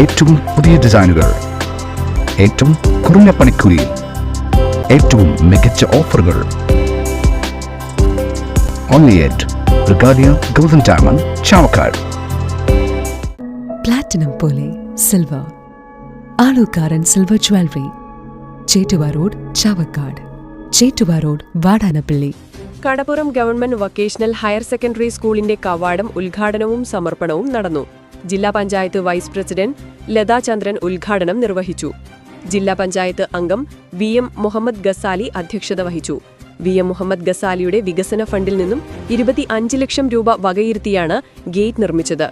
ഏറ്റവും പുതിയ ഡിസൈനുകൾ. ഏറ്റവും കുറഞ്ഞ പണിക്കൂലിയിൽ ഏറ്റവും മികച്ച ഓഫറുകൾ. Only at Regalia golden diamond Chavakkad platinum പോലെ silver Alukkaran silver jewellery Chettuva road Chavakkad Chettuva road Vadanappally Kadappuram government vocational higher secondary സ്കൂളിന്റെ കവാടം ഉദ്ഘാടനവും സമർപ്പണവും നടന്നു. ജില്ലാ പഞ്ചായത്ത് വൈസ് പ്രസിഡന്റ് ലതാ ചന്ദ്രൻ ഉദ്ഘാടനം നിർവഹിച്ചു. ജില്ലാ പഞ്ചായത്ത് അംഗം വി എം മുഹമ്മദ് ഗസാലി അധ്യക്ഷത വഹിച്ചു. വി എം മുഹമ്മദ് ഗസാലിയുടെ വികസന ഫണ്ടിൽ നിന്നും ഇരുപത്തി അഞ്ച് ലക്ഷം രൂപ വകയിരുത്തിയാണ് ഗേറ്റ് നിർമ്മിച്ചത്.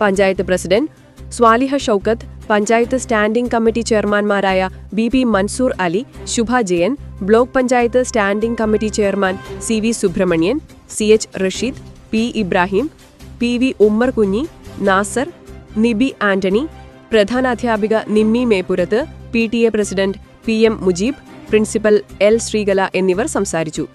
Panchayat president Saliha Shoukath panchayat standing committee ചെയർമാൻമാരായ B P Mansoor Ali Shubha Jayan block panchayat standing committee chairman C V Subrahmanyan C H Rasheed P Ibrahim P V Ummer Kunhi Nasar Nibi Antony പ്രധാനാധ്യാപിക Nimmi Meppurath P T A president P M Mujeeb principal L Sreekala എന്നിവർ സംസാരിച്ചു.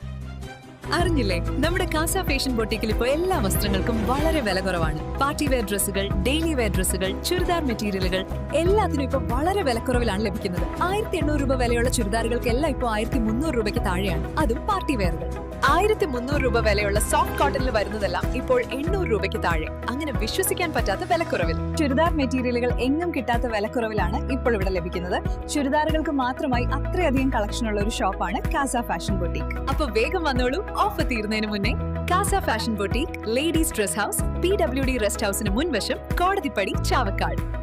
അറിഞ്ഞില്ലേ? നമ്മുടെ കാസ fashion ബൊട്ടിക്കിൽ ഇപ്പോൾ എല്ലാ വസ്ത്രങ്ങൾക്കും വളരെ വില കുറവാണ്. Party wear ഡ്രസ്സുകൾ ഡെയിലി വെയർ ഡ്രസ്സുകൾ ചുരിദാർ മെറ്റീരിയലുകൾ എല്ലാത്തിനും ഇപ്പോൾ വളരെ വിലക്കുറവിലാണ് ലഭിക്കുന്നത്. ആയിരത്തി എണ്ണൂറ് രൂപ വിലയുള്ള ചുരിദാറുകൾക്ക് എല്ലാം ഇപ്പോൾ ആയിരത്തി മുന്നൂറ് രൂപയ്ക്ക് താഴെയാണ്. അതും പാർട്ടി വെയറുകൾ. ആയിരത്തി മുന്നൂറ് രൂപ വിലയുള്ള സോഫ്റ്റ് കോട്ടണിൽ വരുന്നതെല്ലാം ഇപ്പോൾ എണ്ണൂറ് രൂപയ്ക്ക് താഴെ. അങ്ങനെ വിശ്വസിക്കാൻ പറ്റാത്ത വിലക്കുറവിൽ. ചുരിദാർ മെറ്റീരിയലുകൾ എങ്ങും കിട്ടാത്ത വിലക്കുറവിലാണ് ഇപ്പോൾ ഇവിടെ ലഭിക്കുന്നത്. ചുരിദാറുകൾക്ക് മാത്രമായി അത്രയധികം കളക്ഷൻ ഉള്ള ഒരു ഷോപ്പാണ് കാസ ഫാഷൻ ബൊട്ടീക്ക്. അപ്പൊ വേഗം വന്നോളൂ ഓഫർ തീരുന്നതിന് മുന്നേ. Casa fashion boutique ladies dress house P W D rest ഹൗസിന് മുൻവശം കോടതിപ്പടി ചാവക്കാട്.